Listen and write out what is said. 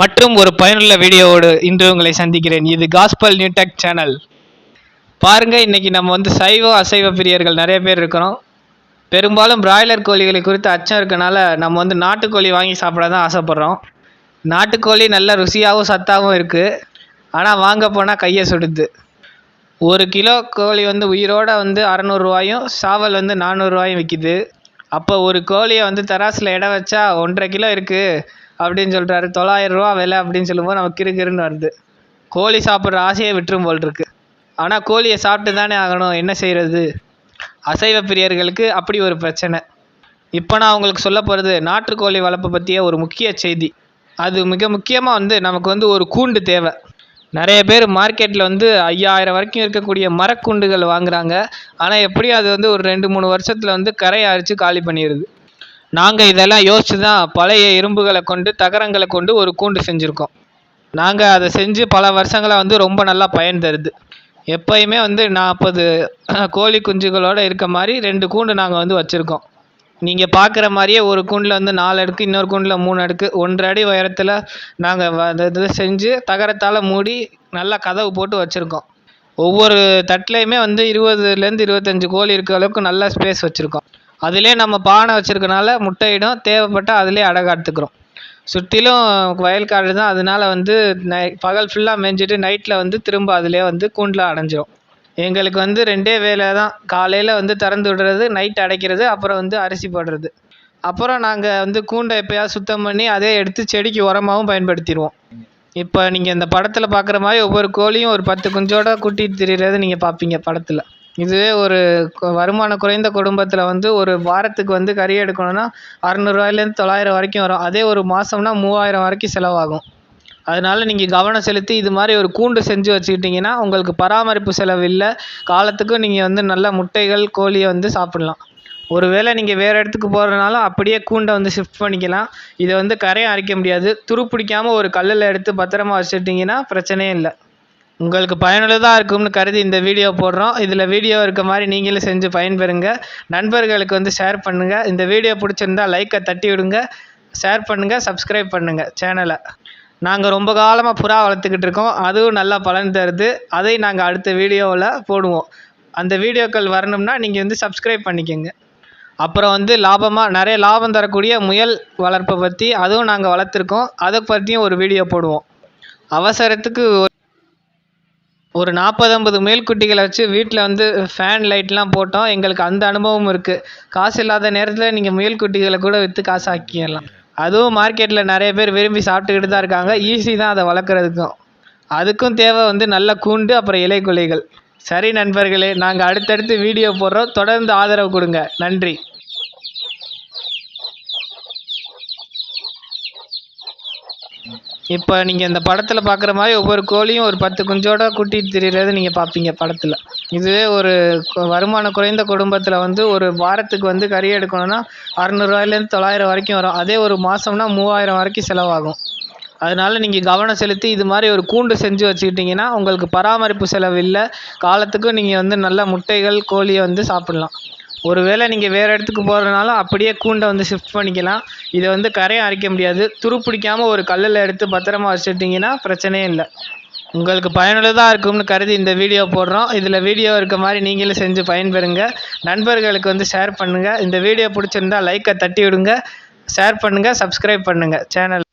மற்றும் ஒரு பயனுள்ள வீடியோவோடு இன்று உங்களை சந்திக்கிறேன். இது காஸ்பல் நியூ டெக் சேனல் பாருங்க இன்னைக்கு நம்ம வந்து சைவ அசைவ பிரியர்கள் நிறைய பேர் இருக்கிறோம். பெரும்பாலும் பிராய்லர் கோழிகளை குறித்து அச்சம் இருக்கனால நம்ம வந்து நாட்டுக்கோழி வாங்கி சாப்பிட தான் ஆசைப்பட்றோம். நாட்டுக்கோழி நல்ல ருசியாகவும் சத்தாகவும் இருக்குது ஆனால் வாங்க போனால் கையை சுடுது. ஒரு கிலோ கோழி வந்து உயிரோட வந்து அறநூறுவாயும் சாவல் வந்து நானூறுரூவாயும் விற்கிது அப்போ ஒரு கோழியை வந்து தராசில் இடம் வச்சா ஒன்றரை கிலோ இருக்குது அப்படின்னு சொல்கிறாரு தொள்ளாயிரம் ரூபா விலை அப்படின்னு சொல்லும்போது நமக்கு கிறுகிறுன்னு வருது. கோழி சாப்பிட்ற ஆசையை விட்டுரும் போல் இருக்கு. ஆனால் கோழியை சாப்பிட்டு தானே ஆகணும். என்ன செய்கிறது அசைவ பிரியர்களுக்கு அப்படி ஒரு பிரச்சனை. இப்போ நான் உங்களுக்கு சொல்ல போகிறது நாட்டுக்கோழி வளர்ப்பு பற்றிய ஒரு முக்கிய செய்தி. அது மிக முக்கியமாக வந்து நமக்கு வந்து ஒரு கூண்டு தேவை. நிறைய பேர் மார்க்கெட்டில் வந்து ஐயாயிரம் வரைக்கும் இருக்கக்கூடிய மரக்கூண்டுகள் வாங்குறாங்க. ஆனால் எப்படியும் அது வந்து ஒரு ரெண்டு மூணு வருஷத்தில் வந்து கரையை அரித்து காலி பண்ணிடுது. நாங்கள் இதெல்லாம் யோசித்து தான் பழைய இரும்புகளை கொண்டு தகரங்களை கொண்டு ஒரு கூண்டு செஞ்சுருக்கோம். நாங்கள் அதை செஞ்சு பல வருஷங்களாக வந்து ரொம்ப நல்லா பயன் தருது. எப்பயுமே வந்து நாற்பது கோழி குஞ்சுகளோடு இருக்க மாதிரி ரெண்டு கூண்டு நாங்கள் வந்து வச்சுருக்கோம். நீங்கள் பார்க்குற மாதிரியே ஒரு கூண்டில் வந்து நாலு அடுக்கு இன்னொரு கூண்டில் மூணு அடுக்கு ஒன்றரை அடி உயரத்தில் நாங்கள் அந்த இது செஞ்சு தகரத்தால் மூடி நல்லா கதவு போட்டு வச்சுருக்கோம். ஒவ்வொரு தட்டுலையுமே வந்து இருபதுலேருந்து இருபத்தஞ்சி கோழி இருக்க அளவுக்கு நல்ல ஸ்பேஸ் வச்சுருக்கோம். அதிலே நம்ம பானை வச்சுருக்கனால முட்டையிடும் தேவைப்பட்டால் அதிலே அடை காத்துக்கிறோம். சுற்றிலும் வயல்காடு தான் அதனால வந்து நை பகல் ஃபுல்லாக மேய்ஞ்சிட்டு நைட்டில் வந்து திரும்ப அதிலே வந்து கூண்டில் அடைஞ்சிரும். எங்களுக்கு வந்து ரெண்டே வேலை தான். காலையில் வந்து திறந்து விடுறது நைட் அடைக்கிறது அப்புறம் வந்து அரிசி போடுறது. அப்புறம் நாங்கள் வந்து கூண்டை எப்போயாவது சுத்தம் பண்ணி அதே எடுத்து செடிக்கு உரமாகவும் பயன்படுத்திடுவோம். இப்போ நீங்கள் இந்த படத்தில் பார்க்குற மாதிரி ஒவ்வொரு கோழியும் ஒரு பத்து குஞ்சோட கூட்டிகிட்டு திரியிறத நீங்கள் பார்ப்பீங்க படத்தில். இதுவே ஒரு வருமானம் குறைந்த குடும்பத்தில் வந்து ஒரு வாரத்துக்கு வந்து கறி எடுக்கணும்னா அறநூறுவாயிலேருந்து தொள்ளாயிரம் வரைக்கும் வரும். அதே ஒரு மாதம்னா மூவாயிரம் வரைக்கும் செலவாகும். அதனால நீங்கள் கவனம் செலுத்தி இது மாதிரி ஒரு கூண்டு செஞ்சு வச்சுக்கிட்டிங்கன்னா உங்களுக்கு பராமரிப்பு செலவு இல்லை. காலத்துக்கும் நீங்கள் வந்து நல்ல முட்டைகள் கோழியை வந்து சாப்பிட்லாம். ஒருவேளை நீங்கள் வேறு இடத்துக்கு போகிறதுனாலும் அப்படியே கூண்டை வந்து ஷிஃப்ட் பண்ணிக்கலாம். இதை வந்து கரையை அரைக்க முடியாது. துரு பிடிக்காம ஒரு கல்லில் எடுத்து பத்திரமா வச்சுட்டிங்கன்னா பிரச்சனையே இல்லை. உங்களுக்கு பயனுள்ளதாக இருக்கும்னு கருதி இந்த வீடியோ போடுறோம். இதில் வீடியோ இருக்க மாதிரி நீங்களும் செஞ்சு பயன்பெறுங்க. நண்பர்களுக்கு வந்து ஷேர் பண்ணுங்கள் இந்த வீடியோ பிடிச்சிருந்தா லைக்கை தட்டி விடுங்க. ஷேர் பண்ணுங்கள் சப்ஸ்கிரைப் பண்ணுங்கள் சேனலை நாங்கள் ரொம்ப காலமாக புறா வளர்த்துக்கிட்டு இருக்கோம். அதுவும் நல்லா பலன் தருது. அதை நாங்கள் அடுத்த வீடியோவில் போடுவோம். அந்த வீடியோக்கள் வரணும்னா நீங்கள் வந்து சப்ஸ்கிரைப் பண்ணிக்கோங்க. அப்புறம் வந்து லாபமாக நிறைய லாபம் தரக்கூடிய முயல் வளர்ப்பை பற்றி அதுவும் நாங்கள் வளர்த்துருக்கோம். அதை பற்றியும் ஒரு வீடியோ போடுவோம். அவசரத்துக்கு ஒரு- நாற்பது ஐம்பது மேல்குட்டிகளை வச்சு வீட்டில் வந்து ஃபேன் லைட்லாம் போட்டோம். எங்களுக்கு அந்த அனுபவம் இருக்குது காசு இல்லாத நேரத்தில் நீங்கள் முயல்குட்டிகளை கூட விற்று காசு ஆக்கிடலாம் அதுவும் மார்க்கெட்டில் நிறைய பேர் விரும்பி சாப்பிட்டுக்கிட்டு தான் இருக்காங்க. ஈஸி தான் அதை வளர்க்குறதுக்கும். அதுக்கும் தேவை வந்து நல்ல கூண்டு அப்புறம் இலைக்குலைகள் சரி நண்பர்களே நாங்கள் அடுத்தடுத்து வீடியோ போடுறோம். தொடர்ந்து ஆதரவு கொடுங்க. நன்றி. இப்போ நீங்கள் இந்த படத்தில் பார்க்குற மாதிரி ஒவ்வொரு கோழியும் ஒரு பத்து குஞ்சோட கூட்டிகிட்டு திரியிறத நீங்கள் பார்ப்பீங்க படத்தில். இதுவே ஒரு வருமானம் குறைந்த குடும்பத்தில் வந்து ஒரு வாரத்துக்கு வந்து கறி எடுக்கணும்னா அறநூறுவாயிலேருந்து தொள்ளாயிரம் வரைக்கும் வரும். அதே ஒரு மாதம்னா மூவாயிரம் வரைக்கும் செலவாகும். அதனால நீங்கள் கவனம் செலுத்தி இது மாதிரி ஒரு கூண்டு செஞ்சு வச்சுக்கிட்டிங்கன்னா உங்களுக்கு பராமரிப்பு செலவு இல்லை. காலத்துக்கும் நீங்கள் வந்து நல்ல முட்டைகள் கோழியை வந்து சாப்பிட்லாம். ஒருவேளை நீங்கள் வேறு இடத்துக்கு போகிறதுனாலும் அப்படியே கூண்டை வந்து ஷிஃப்ட் பண்ணிக்கலாம். இதை வந்து கரையை அரைக்க முடியாது. துரு பிடிக்காம ஒரு கல்லில் எடுத்து பத்திரமா வச்சுட்டிங்கன்னா பிரச்சனையே இல்லை. உங்களுக்கு பயனுள்ளதாக இருக்கும்னு கருதி இந்த வீடியோ போடுறோம். இதில் வீடியோ இருக்க மாதிரி நீங்களும் செஞ்சு பயன்பெறுங்க. நண்பர்களுக்கு வந்து ஷேர் பண்ணுங்கள் இந்த வீடியோ பிடிச்சிருந்தா லைக்கை தட்டி விடுங்க. ஷேர் பண்ணுங்கள் சப்ஸ்கிரைப் பண்ணுங்கள் சேனல்